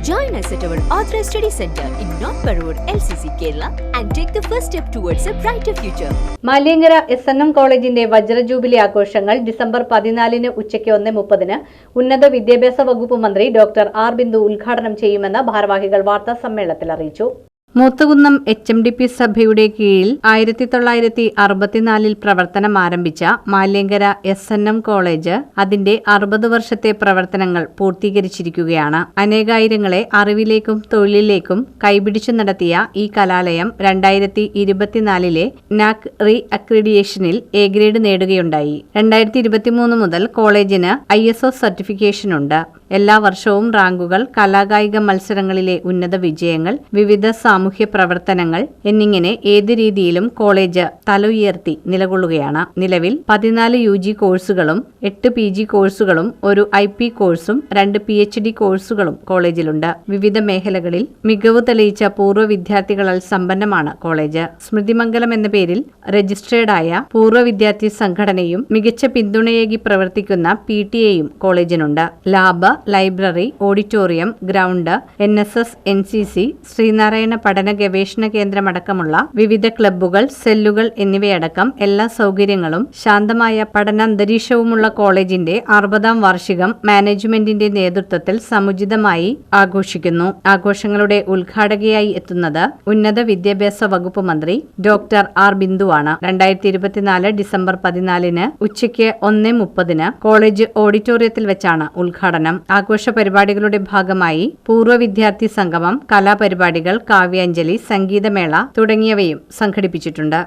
Join us at our Authorized Study Center in North Parur, LCC, Kerala, and take the first step towards a brighter future. Maliankara S N M കോളേജിന്റെ വജ്രജൂബിലി ആഘോഷങ്ങൾ December പതിനാലിന് ഉച്ചയ്ക്ക് ഒന്ന് മുപ്പതിന് ഉന്നത വിദ്യാഭ്യാസ വകുപ്പ് മന്ത്രി ഡോക്ടർ ആർ ബിന്ദു ഉദ്ഘാടനം ചെയ്യുമെന്ന് ഭാരവാഹികൾ വാർത്താ സമ്മേളനത്തിൽ അറിയിച്ചു Moothakunnam H M D P സഭയുടെ കീഴിൽ ആയിരത്തി തൊള്ളായിരത്തി അറുപത്തിനാലിൽ പ്രവർത്തനം ആരംഭിച്ച Maliankara S N M college അതിന്റെ അറുപത് വർഷത്തെ പ്രവർത്തനങ്ങൾ പൂർത്തീകരിച്ചിരിക്കുകയാണ്. അനേകായിരങ്ങളെ അറിവിലേക്കും തൊഴിലിലേക്കും കൈപിടിച്ചു നടത്തിയ ഈ കലാലയം രണ്ടായിരത്തി ഇരുപത്തിനാലിലെ നാക് റീ അക്രിഡിയേഷനിൽ എ ഗ്രേഡ് നേടുകയുണ്ടായി. രണ്ടായിരത്തി ഇരുപത്തിമൂന്ന് മുതൽ കോളേജിന് ഐ എസ് ഒ സർട്ടിഫിക്കേഷൻ ഉണ്ട് എല്ലാ വർഷവും റാങ്കുകൾ കലാകായിക മത്സരങ്ങളിലെ ഉന്നത വിജയങ്ങൾ വിവിധ സാമൂഹ്യ പ്രവർത്തനങ്ങൾ എന്നിങ്ങനെ ഏത് രീതിയിലും കോളേജ് തല ഉയർത്തി നിലകൊള്ളുകയാണ്. നിലവിൽ പതിനാല് യു ജി കോഴ്സുകളും എട്ട് പി ജി കോഴ്സുകളും ഒരു ഐ പി കോഴ്സും രണ്ട് പി എച്ച് ഡി കോഴ്സുകളും കോളേജിലുണ്ട്. വിവിധ മേഖലകളിൽ മികവ് തെളിയിച്ച പൂർവ വിദ്യാർത്ഥികളാൽ സമ്പന്നമാണ് കോളേജ്. സ്മൃതിമംഗലം എന്ന പേരിൽ രജിസ്ട്രേർഡായ പൂർവ വിദ്യാർത്ഥി സംഘടനയും മികച്ച പിന്തുണയേകി പ്രവർത്തിക്കുന്ന പി ടി എയും കോളേജിനുണ്ട്. Lab library auditorium ground N S S N C C Sreenarayana പഠന ഗവേഷണ കേന്ദ്രമടക്കമുള്ള വിവിധ ക്ലബ്ബുകൾ സെല്ലുകൾ എന്നിവയടക്കം എല്ലാ സൗകര്യങ്ങളും ശാന്തമായ പഠനാന്തരീക്ഷവുമുള്ള കോളേജിന്റെ അറുപതാം വാർഷികം മാനേജ്മെന്റിന്റെ നേതൃത്വത്തിൽ സമുചിതമായി ആഘോഷിക്കുന്നു. ആഘോഷങ്ങളുടെ ഉദ്ഘാടകയായി എത്തുന്നത് ഉന്നത വിദ്യാഭ്യാസ വകുപ്പ് മന്ത്രി ഡോക്ടർ ആർ ബിന്ദുവാണ്. രണ്ടായിരത്തി ഇരുപത്തിനാല് ഡിസംബർ പതിനാലിന് ഉച്ചയ്ക്ക് ഒന്ന് മുപ്പതിന് കോളേജ് ഓഡിറ്റോറിയത്തിൽ വെച്ചാണ് ഉദ്ഘാടനം. ആഘോഷ പരിപാടികളുടെ ഭാഗമായി പൂർവ വിദ്യാർത്ഥി സംഗമം കലാപരിപാടികൾ കാവ്യാഞ്ജലി സംഗീതമേള തുടങ്ങിയവയും സംഘടിപ്പിച്ചിട്ടുണ്ട്.